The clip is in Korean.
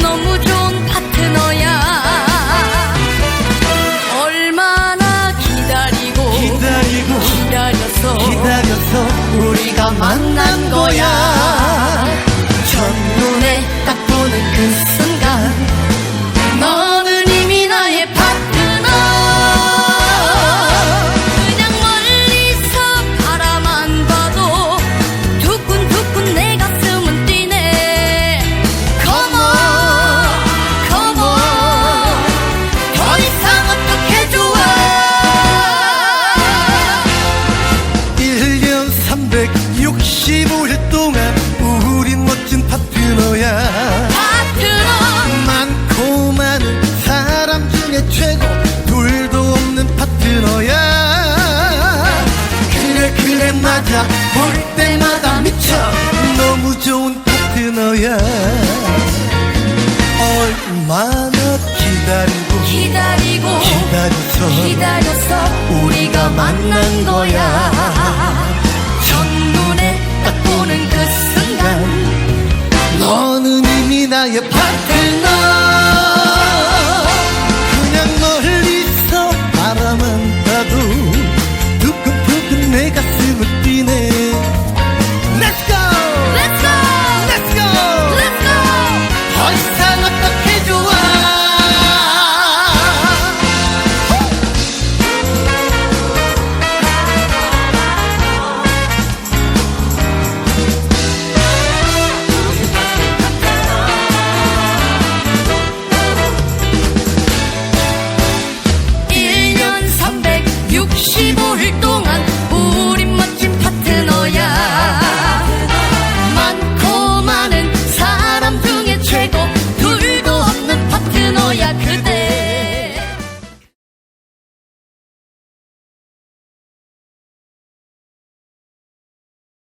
너무 좋은 파트너야. 얼마나 기다리고 기다리고 우리가 만난 거야. 첫눈에 딱 보는 그 365일 동안 우린 멋진 파트너야. 파트너. 많고 많은 사람 중에 최고 둘도 없는 파트너야. 그래 그래 맞아. 볼 때마다 미쳐. 너무 좋은 파트너야. 얼마나 기다리고 기다리고 기다려서 기다려서 우리가 만난 거야 you put